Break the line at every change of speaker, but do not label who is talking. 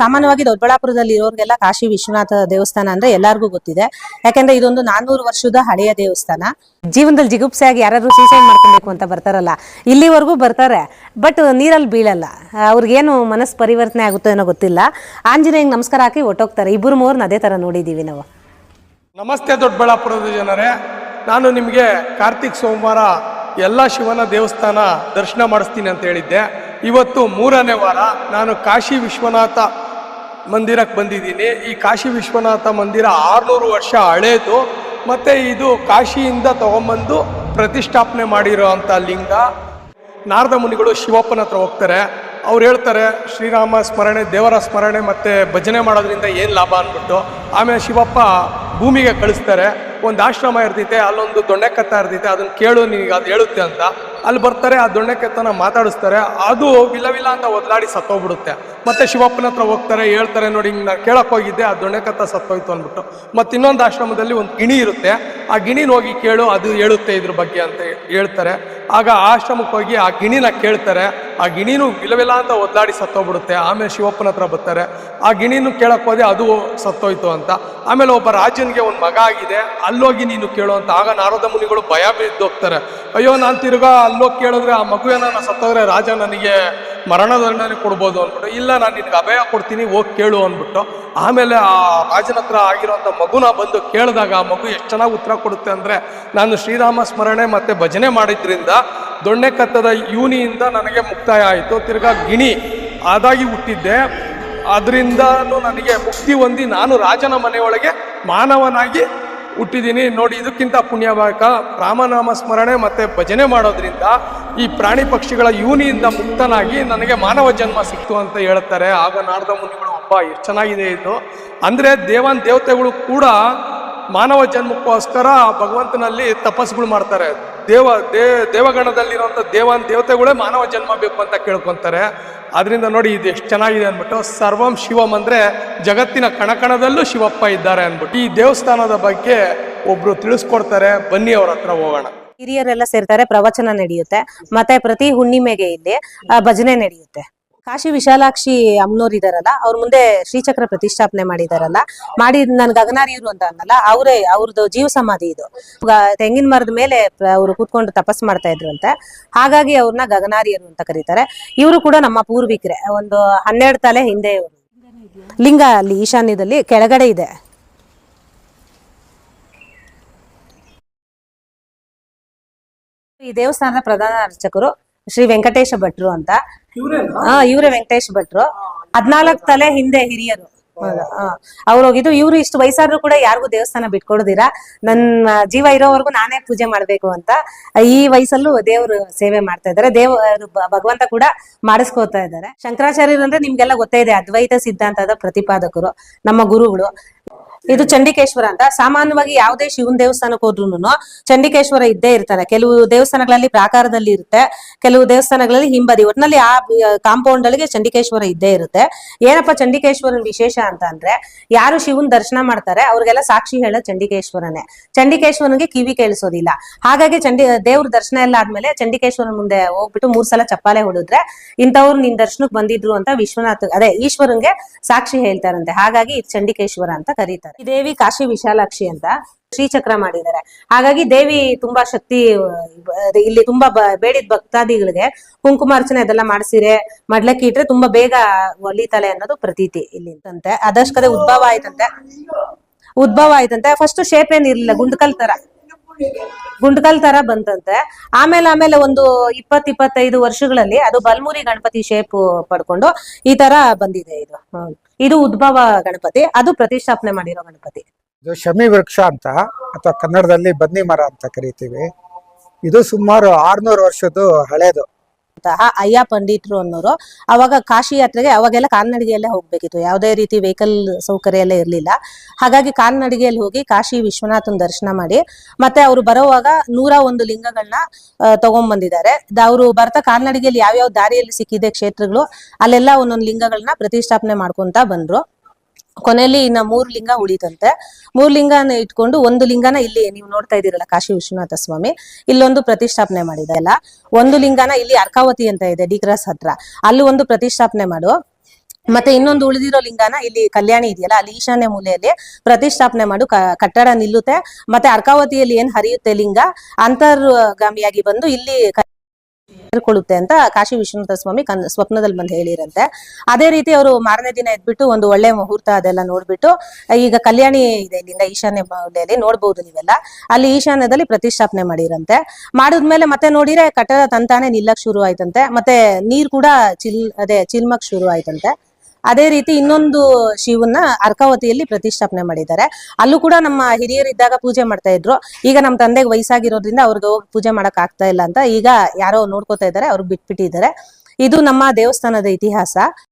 ಸಾಮಾನ್ಯವಾಗಿ ದೊಡ್ಡಬಳ್ಳಾಪುರದಲ್ಲಿ ಇರೋರ್ಗೆಲ್ಲ ಕಾಶಿ ವಿಶ್ವನಾಥ ದೇವಸ್ಥಾನ ಅಂದ್ರೆ ಎಲ್ಲಾರ್ಗೂ ಗೊತ್ತಿದೆ. ಯಾಕಂದ್ರೆ ಇದೊಂದು ನಾನ್ನೂರು ವರ್ಷದ ಹಳೆಯ ದೇವಸ್ಥಾನ. ಜೀವನದಲ್ಲಿ ಜಿಗುಪ್ಸೆಯಾಗಿ ಯಾರಾದ್ರೂ ಸೂಸೈಡ್ ಮಾಡ್ಕೊಬೇಕು ಅಂತ ಬರ್ತಾರಲ್ಲ, ಇಲ್ಲಿವರೆಗೂ ಬರ್ತಾರೆ ಬಟ್ ನೀರಲ್ಲಿ ಬೀಳಲ್ಲ. ಅವ್ರಿಗೇನು ಮನಸ್ಸು ಪರಿವರ್ತನೆ ಆಗುತ್ತೋ ಏನೋ ಗೊತ್ತಿಲ್ಲ. ಆಂಜನೇಯಂಗೆ ನಮಸ್ಕಾರ ಹಾಕಿ ಒಟ್ಟೋಗ್ತಾರೆ ಇಬ್ಬರು ಮೂರ್ನ ಅದೇ ತರ ನೋಡಿದೀವಿ ನಾವು.
ನಮಸ್ತೆ ದೊಡ್ಡಬಳ್ಳಾಪುರದ ಜನರೇ. ನಾನು ನಿಮಗೆ ಕಾರ್ತಿಕ್ ಸೋಮವಾರ ಎಲ್ಲ ಶಿವನ ದೇವಸ್ಥಾನ ದರ್ಶನ ಮಾಡಿಸ್ತೀನಿ ಅಂತ ಹೇಳಿದ್ದೆ. ಇವತ್ತು ಮೂರನೇ ವಾರ ನಾನು ಕಾಶಿ ವಿಶ್ವನಾಥ ಮಂದಿರಕ್ಕೆ ಬಂದಿದ್ದೀನಿ. ಈ ಕಾಶಿ ವಿಶ್ವನಾಥ ಮಂದಿರ ಆರುನೂರು ವರ್ಷ ಹಳೇದು. ಮತ್ತು ಇದು ಕಾಶಿಯಿಂದ ತೊಗೊಂಬಂದು ಪ್ರತಿಷ್ಠಾಪನೆ ಮಾಡಿರೋ ಅಂಥ ಲಿಂಗ. ನಾರದ ಮುನಿಗಳು ಶಿವಪ್ಪನ ಹತ್ರ ಹೋಗ್ತಾರೆ. ಅವ್ರು ಹೇಳ್ತಾರೆ, ಶ್ರೀರಾಮ ಸ್ಮರಣೆ, ದೇವರ ಸ್ಮರಣೆ ಮತ್ತು ಭಜನೆ ಮಾಡೋದ್ರಿಂದ ಏನು ಲಾಭ? ಅಂದ್ಬಿಟ್ಟು. ಆಮೇಲೆ ಶಿವಪ್ಪ ಭೂಮಿಗೆ ಕಳಿಸ್ತಾರೆ. ಒಂದು ಆಶ್ರಮ ಇರ್ತೈತೆ ಅಲ್ಲೊಂದು ದೊಣ್ಣೆ ಕತ್ತ ಇರ್ತೈತೆ ಅದನ್ನು ಕೇಳು, ನಿನಗೆ ಅದು ಹೇಳುತ್ತೆ ಅಂತ. ಅಲ್ಲಿ ಬರ್ತಾರೆ, ಆ ದೊಣ್ಣೆಕೆತ್ತನ ಮಾತಾಡಿಸ್ತಾರೆ. ಅದು ವಿಲ ವಿಲ ಅಂತ ಒದಲಾಡಿ ಸತ್ತೋಗ್ಬಿಡುತ್ತೆ. ಮತ್ತೆ ಶಿವಪ್ಪನ ಹತ್ರ ಹೋಗ್ತಾರೆ, ಹೇಳ್ತಾರೆ, ನೋಡಿ, ಹಿಂಗೆ ನಾನು ಕೇಳಕ್ ಹೋಗಿದ್ದೆ, ಆ ದೊಣ್ಣೆಕತ್ತ ಸತ್ತೋಯ್ತು ಅಂದ್ಬಿಟ್ಟು. ಮತ್ತೆ ಇನ್ನೊಂದು ಆಶ್ರಮದಲ್ಲಿ ಒಂದು ಗಿಣಿ ಇರುತ್ತೆ. ಆ ಗಿಣಿನ ಹೋಗಿ ಕೇಳು, ಅದು ಹೇಳುತ್ತೆ ಇದ್ರ ಬಗ್ಗೆ ಅಂತ ಹೇಳ್ತಾರೆ. ಆಗ ಆಶ್ರಮಕ್ಕೆ ಹೋಗಿ ಆ ಗಿಣಿನ ಕೇಳ್ತಾರೆ. ಆ ಗಿಣಿನೂ ವಿಲವಿಲ್ಲ ಅಂತ ಒದ್ದಾಡಿ ಸತ್ತೋಗ್ಬಿಡುತ್ತೆ. ಆಮೇಲೆ ಶಿವಪ್ಪನ ಹತ್ರ ಬರ್ತಾರೆ. ಆ ಗಿಣಿನೂ ಕೇಳಕ್ಕೆ ಹೋದೆ ಅದು ಸತ್ತೋಯ್ತು ಅಂತ. ಆಮೇಲೆ ಒಬ್ಬ ರಾಜನಿಗೆ ಒಂದು ಮಗ ಆಗಿದೆ. ಅಲ್ಲೋಗಿ ನೀನು ಕೇಳು ಅಂತ. ಆಗ ನಾರದ ಮುನಿಗಳು ಭಯ ಬಿದ್ದೋಗ್ತಾರೆ. ಅಯ್ಯೋ, ನಾನು ತಿರ್ಗಾ ಅಲ್ಲೋಗಿ ಕೇಳಿದ್ರೆ ಆ ಮಗು ನಾನು ಸತ್ತೋದ್ರೆ ರಾಜ ನನಗೆ ಮರಣದಂಡನೆ ಕೊಡ್ಬೋದು ಅಂದ್ಬಿಟ್ಟು, ಇಲ್ಲ, ನಾನು ನಿನ್ಗೆ ಅಭಯ ಕೊಡ್ತೀನಿ, ಹೋಗಿ ಕೇಳು ಅಂದ್ಬಿಟ್ಟು. ಆಮೇಲೆ ಆ ರಾಜನ ಹತ್ರ ಆಗಿರೋಂಥ ಮಗುನ ಬಂದು ಕೇಳಿದಾಗ ಆ ಮಗು ಎಷ್ಟು ಚೆನ್ನಾಗಿ ಉತ್ತರ ಕೊಡುತ್ತೆ ಅಂದರೆ, ನಾನು ಶ್ರೀರಾಮ ಸ್ಮರಣೆ ಮತ್ತು ಭಜನೆ ಮಾಡಿದ್ರಿಂದ ದೊಣ್ಣೆ ಕತ್ತದ ಯೂನಿಯಿಂದ ನನಗೆ ಮುಕ್ತಾಯ ಆಯಿತು. ತಿರ್ಗಾ ಗಿಣಿ ಆದಾಗಿ ಹುಟ್ಟಿದ್ದೆ. ಅದರಿಂದ ನನಗೆ ಮುಕ್ತಿ ಹೊಂದಿ ನಾನು ರಾಜನ ಮನೆಯೊಳಗೆ ಮಾನವನಾಗಿ ಹುಟ್ಟಿದ್ದೀನಿ. ನೋಡಿ, ಇದಕ್ಕಿಂತ ಪುಣ್ಯವಾಕ ರಾಮನಾಮ ಸ್ಮರಣೆ ಮತ್ತು ಭಜನೆ ಮಾಡೋದ್ರಿಂದ ಈ ಪ್ರಾಣಿ ಪಕ್ಷಿಗಳ ಯೂನಿಯಿಂದ ಮುಕ್ತನಾಗಿ ನನಗೆ ಮಾನವ ಜನ್ಮ ಸಿಕ್ತು ಅಂತ ಹೇಳ್ತಾರೆ. ಆಗ ನಾರದ ಮುನಿಗಳು ಹಬ್ಬ ಎಷ್ಟು ಚೆನ್ನಾಗಿದೆ ಇದು. ಅಂದರೆ ದೇವನ್ ದೇವತೆಗಳು ಕೂಡ ಮಾನವ ಜನ್ಮಕ್ಕೋಸ್ಕರ ಭಗವಂತನಲ್ಲಿ ತಪಸ್ಸುಗಳು ಮಾಡ್ತಾರೆ. ದೇವ, ದೇ, ದೇವಗಣದಲ್ಲಿರುವಂಥ ದೇವನ್ ದೇವತೆಗಳೇ ಮಾನವ ಜನ್ಮ ಬೇಕು ಅಂತ ಕೇಳ್ಕೊಂತಾರೆ. ಅದರಿಂದ ನೋಡಿ ಇದು ಎಷ್ಟು ಚೆನ್ನಾಗಿದೆ ಅಂದ್ಬಿಟ್ಟು ಸರ್ವಂ ಶಿವಂ ಅಂದರೆ ಜಗತ್ತಿನ ಕಣಕಣದಲ್ಲೂ ಶಿವಪ್ಪ ಇದ್ದಾರೆ ಅಂದ್ಬಿಟ್ಟು ಈ ದೇವಸ್ಥಾನದ ಬಗ್ಗೆ ಒಬ್ರು ತಿಳಿಸ್ಕೊಡ್ತಾರೆ. ಬನ್ನಿ ಅವ್ರ ಹತ್ರ ಹೋಗೋಣ.
ಹಿರಿಯರೆಲ್ಲ ಸೇರ್ತಾರೆ, ಪ್ರವಚನ ನಡೆಯುತ್ತೆ. ಮತ್ತೆ ಪ್ರತಿ ಹುಣ್ಣಿಮೆಗೆ ಇಲ್ಲಿ ಭಜನೆ ನಡೆಯುತ್ತೆ. ಕಾಶಿ ವಿಶಾಲಾಕ್ಷಿ ಅಮ್ನೋರ್ ಇದಾರಲ್ಲ, ಅವ್ರ ಮುಂದೆ ಶ್ರೀಚಕ್ರ ಪ್ರತಿಷ್ಠಾಪನೆ ಮಾಡಿದಾರಲ್ಲ, ಮಾಡಿ ನನ್ ಗಗನಾರಿಯರು ಅಂತ ಅನ್ನಲ್ಲ ಅವರೇ ಅವ್ರದ್ದು ಜೀವ ಸಮಾಧಿ ಇದು. ತೆಂಗಿನ ಮರದ ಮೇಲೆ ಅವರು ಕೂತ್ಕೊಂಡು ತಪಸ್ ಮಾಡ್ತಾ ಅಂತ. ಹಾಗಾಗಿ ಅವ್ರನ್ನ ಗಗನಾರಿಯರು ಅಂತ ಕರೀತಾರೆ. ಇವರು ಕೂಡ ನಮ್ಮ ಪೂರ್ವಿಕರೇ, ಒಂದು ಹನ್ನೆರಡು ತಲೆ ಹಿಂದೆ ಇವರು. ಲಿಂಗ ಅಲ್ಲಿ, ಈಶಾನ್ಯದಲ್ಲಿ ಕೆಳಗಡೆ ಇದೆ. ಈ ದೇವಸ್ಥಾನದ ಪ್ರಧಾನ ಅರ್ಚಕರು ಶ್ರೀ ವೆಂಕಟೇಶ ಭಟ್ರು ಅಂತ. ಹಾ ಇವರೇ ವೆಂಕಟೇಶ್ ಭಟ್ರು. ಹದ್ನಾಲ್ಕು ತಲೆ ಹಿಂದೆ ಹಿರಿಯರು. ಅವ್ರು ಹೋಗಿದ್ದು ಇವ್ರು ಇಷ್ಟು ವಯಸ್ಸಾದ್ರು ಕೂಡ ಯಾರಿಗೂ ದೇವಸ್ಥಾನ ಬಿಟ್ಕೊಡ್ದಿರಾ ನನ್ನ ಜೀವ ಇರೋವರೆಗೂ ನಾನೇ ಪೂಜೆ ಮಾಡ್ಬೇಕು ಅಂತ. ಈ ವಯಸ್ಸಲ್ಲೂ ದೇವರು ಸೇವೆ ಮಾಡ್ತಾ ಇದ್ದಾರೆ. ದೇವರು ಭಗವಂತ ಕೂಡ ಮಾಡಿಸ್ಕೋತಾ ಇದ್ದಾರೆ. ಶಂಕರಾಚಾರ್ಯರು ಅಂದ್ರೆ ನಿಮ್ಗೆಲ್ಲ ಗೊತ್ತೇ ಇದೆ ಅದ್ವೈತ ಸಿದ್ಧಾಂತದ ಪ್ರತಿಪಾದಕರು ನಮ್ಮ ಗುರುಗಳು. ಇದು ಚಂಡಿಕೇಶ್ವರ ಅಂತ. ಸಾಮಾನ್ಯವಾಗಿ ಯಾವುದೇ ಶಿವನ್ ದೇವಸ್ಥಾನಕ್ಕೆ ಹೋದ್ರು ಚಂಡಿಕೇಶ್ವರ ಇದ್ದೇ ಇರ್ತಾರೆ. ಕೆಲವು ದೇವಸ್ಥಾನಗಳಲ್ಲಿ ಪ್ರಾಕಾರದಲ್ಲಿ ಇರುತ್ತೆ, ಕೆಲವು ದೇವಸ್ಥಾನಗಳಲ್ಲಿ ಹಿಂಬದಿ. ಒಟ್ನಲ್ಲಿ ಆ ಕಾಂಪೌಂಡ್ ಗಳಿಗೆ ಚಂಡಿಕೇಶ್ವರ ಇದ್ದೇ ಇರುತ್ತೆ. ಏನಪ್ಪ ಚಂಡಿಕೇಶ್ವರನ ವಿಶೇಷ ಅಂತ ಅಂದ್ರೆ, ಯಾರು ಶಿವನ್ ದರ್ಶನ ಮಾಡ್ತಾರೆ, ಅವ್ರಿಗೆಲ್ಲ ಸಾಕ್ಷಿ ಹೇಳೋ ಚಂಡಿಕೇಶ್ವರನೇ. ಚಂಡಿಕೇಶ್ವರನ್ಗೆ ಕಿವಿ ಕೇಳಿಸೋದಿಲ್ಲ. ಹಾಗಾಗಿ ಚಂಡಿ, ದೇವ್ರ ದರ್ಶನ ಎಲ್ಲ ಆದ್ಮೇಲೆ ಚಂಡಿಕೇಶ್ವರನ ಮುಂದೆ ಹೋಗ್ಬಿಟ್ಟು ಮೂರ್ ಸಲ ಚಪ್ಪಾಲೆ ಹೊಡಿದ್ರೆ, ಇಂಥವ್ರು ನಿನ್ ದರ್ಶನಕ್ಕೆ ಬಂದಿದ್ರು ಅಂತ ವಿಶ್ವನಾಥ್, ಅದೇ ಈಶ್ವರನ್ಗೆ ಸಾಕ್ಷಿ ಹೇಳ್ತಾರಂತೆ. ಹಾಗಾಗಿ ಚಂಡಿಕೇಶ್ವರ ಅಂತ ಕರೀತಾರೆ. ದೇವಿ ಕಾಶಿ ವಿಶಾಲಾಕ್ಷಿ ಅಂತ ಶ್ರೀಚಕ್ರ ಮಾಡಿದ್ದಾರೆ. ಹಾಗಾಗಿ ದೇವಿ ತುಂಬಾ ಶಕ್ತಿ ಇಲ್ಲಿ ತುಂಬಾ ಬೇಡಿದ ಭಕ್ತಾದಿಗಳಿಗೆ ಕುಂಕುಮಾರ್ಚನೆ ಅದೆಲ್ಲ ಮಾಡಿಸಿರೆ, ಮಡ್ಲಕ್ಕಿ ಇಟ್ರೆ ತುಂಬಾ ಬೇಗ ಒಲಿತಾಳೆ ಅನ್ನೋದು ಪ್ರತೀತಿ ಇಲ್ಲಿ ಅಂತೆ ಅದಷ್ಟೇ ಉದ್ಭವ ಆಯ್ತಂತೆ. ಉದ್ಭವ ಆಯ್ತಂತೆ. ಫಸ್ಟ್ ಶೇಪ್ ಏನಿರ್ಲಿಲ್ಲ ಗುಂಡ್ಕಲ್ ತರ. ಗುಂಡ್ಕಲ್ ತರ ಬಂತಂತೆ. ಆಮೇಲೆ ಆಮೇಲೆ ಒಂದು ಇಪ್ಪತ್ ಇಪ್ಪತ್ತೈದು ವರ್ಷಗಳಲ್ಲಿ ಅದು ಬಲ್ಮುರಿ ಗಣಪತಿ ಶೇಪ್ ಪಡ್ಕೊಂಡು ಈ ತರ ಬಂದಿದೆ ಇದು. ಇದು ಉದ್ಭವ ಗಣಪತಿ, ಅದು ಪ್ರತಿಷ್ಠಾಪನೆ ಮಾಡಿರೋ ಗಣಪತಿ.
ಇದು ಶಮಿ ವೃಕ್ಷ ಅಂತ, ಅಥವಾ ಕನ್ನಡದಲ್ಲಿ ಬನ್ನಿ ಮರ ಅಂತ ಕರಿತೀವಿ. ಇದು ಸುಮಾರು ಆರ್ನೂರು ವರ್ಷದ್ದು ಹಳೇದು.
ಅಂತಹ ಅಯ್ಯ ಪಂಡಿತರು ಅನ್ನೋರು ಅವಾಗ ಕಾಶಿ ಯಾತ್ರೆಗೆ ಅವಾಗೆಲ್ಲ ಕಾಲ್ನಡಿಗೆಯಲ್ಲೇ ಹೋಗ್ಬೇಕಿತ್ತು. ಯಾವುದೇ ರೀತಿ ವೆಹಿಕಲ್ ಸೌಕರ್ಯ ಎಲ್ಲ ಇರಲಿಲ್ಲ. ಹಾಗಾಗಿ ಕಾಲ್ನಡಿಗೆಯಲ್ಲಿ ಹೋಗಿ ಕಾಶಿ ವಿಶ್ವನಾಥನ್ ದರ್ಶನ ಮಾಡಿ, ಮತ್ತೆ ಅವರು ಬರುವಾಗ ನೂರ ಒಂದು ಲಿಂಗಗಳನ್ನ ತಗೊಂಡ್ಬಂದಿದ್ದಾರೆ ಅವರು ಬರ್ತಾ ಕಾಲ್ನಡಿಗೆಯಲ್ಲಿ ಯಾವ್ಯಾವ ದಾರಿಯಲ್ಲಿ ಸಿಕ್ಕಿದೆ ಕ್ಷೇತ್ರಗಳು, ಅಲ್ಲೆಲ್ಲ ಒಂದೊಂದು ಲಿಂಗಗಳನ್ನ ಪ್ರತಿಷ್ಠಾಪನೆ ಮಾಡ್ಕೊಂತ ಬಂದ್ರು. ಕೊನೆಯಲ್ಲಿ ಇನ್ನ ಮೂರು ಲಿಂಗ ಉಳಿತಂತೆ ಮೂರು ಲಿಂಗನ ಇಟ್ಕೊಂಡು ಒಂದು ಲಿಂಗನ ಇಲ್ಲಿ ನೀವು ನೋಡ್ತಾ ಇದ್ದೀರಲ್ಲ ಕಾಶಿ ವಿಶ್ವನಾಥ ಸ್ವಾಮಿ. ಇಲ್ಲೊಂದು ಪ್ರತಿಷ್ಠಾಪನೆ ಮಾಡಿದಲ್ಲ ಒಂದು ಲಿಂಗನ ಇಲ್ಲಿ ಅರ್ಕಾವತಿ ಅಂತ ಇದೆ, ಡಿ ಕ್ರಾಸ್ ಹತ್ರ. ಅಲ್ಲಿ ಒಂದು ಪ್ರತಿಷ್ಠಾಪನೆ ಮಾಡು ಮತ್ತೆ ಇನ್ನೊಂದು ಉಳಿದಿರೋ ಲಿಂಗನ ಇಲ್ಲಿ ಕಲ್ಯಾಣಿ ಇದೆಯಲ್ಲ, ಅಲ್ಲಿ ಈಶಾನ್ಯ ಮೂಲೆಯಲ್ಲಿ ಪ್ರತಿಷ್ಠಾಪನೆ ಮಾಡು ಕಟ್ಟಡ ನಿಲ್ಲುತ್ತೆ. ಮತ್ತೆ ಅರ್ಕಾವತಿಯಲ್ಲಿ ಏನ್ ಹರಿಯುತ್ತೆ ಲಿಂಗ? ಅಂತರ್ಗಾಮಿಯಾಗಿ ಬಂದು ಇಲ್ಲಿ ಸೇರ್ಕೊಳ್ಳುತ್ತೆ ಅಂತ ಕಾಶಿ ವಿಶ್ವನಾಥ ಸ್ವಾಮಿ ಸ್ವಪ್ನದಲ್ಲಿ ಬಂದು ಹೇಳಿರಂತೆ. ಅದೇ ರೀತಿ ಅವರು ಮಾರನೇ ದಿನ ಎದ್ಬಿಟ್ಟು ಒಂದು ಒಳ್ಳೆ ಮುಹೂರ್ತ ಅದೆಲ್ಲ ನೋಡ್ಬಿಟ್ಟು, ಈಗ ಕಲ್ಯಾಣಿ ಇದೆ ಇಲ್ಲಿಂದ ಈಶಾನ್ಯ ನೋಡ್ಬಹುದು ನೀವೆಲ್ಲ. ಅಲ್ಲಿ ಈಶಾನ್ಯದಲ್ಲಿ ಪ್ರತಿಷ್ಠಾಪನೆ ಮಾಡಿರಂತೆ. ಮಾಡಿದ್ಮೇಲೆ ಮತ್ತೆ ನೋಡಿದ್ರೆ ಕಟ್ಟಡ ತಂತಾನೆ ನಿಲ್ಲಕ್ ಶುರು ಆಯ್ತಂತೆ. ಮತ್ತೆ ನೀರ್ ಕೂಡ ಚಿಲ್, ಅದೇ ಚಿಲ್ಮಕ್ ಶುರು ಆಯ್ತಂತೆ. ಅದೇ ರೀತಿ ಇನ್ನೊಂದು ಶಿವನ್ನ ಅರ್ಕಾವತಿಯಲ್ಲಿ ಪ್ರತಿಷ್ಠಾಪನೆ ಮಾಡಿದ್ದಾರೆ. ಅಲ್ಲೂ ಕೂಡ ನಮ್ಮ ಹಿರಿಯರಿದ್ದಾಗ ಪೂಜೆ ಮಾಡ್ತಾ ಇದ್ರು. ಈಗ ನಮ್ಮ ತಂದೆಗೆ ವಯಸ್ಸಾಗಿರೋದ್ರಿಂದ ಅವ್ರಿಗೆ ಹೋಗಿ ಪೂಜೆ ಮಾಡಕ್ ಆಗ್ತಾ ಇಲ್ಲ ಅಂತ ಈಗ ಯಾರೋ ನೋಡ್ಕೋತಾ ಇದ್ದಾರೆ, ಅವ್ರು ಬಿಟ್ಬಿಟ್ಟಿದ್ದಾರೆ. ಇದು ನಮ್ಮ ದೇವಸ್ಥಾನದ ಇತಿಹಾಸ.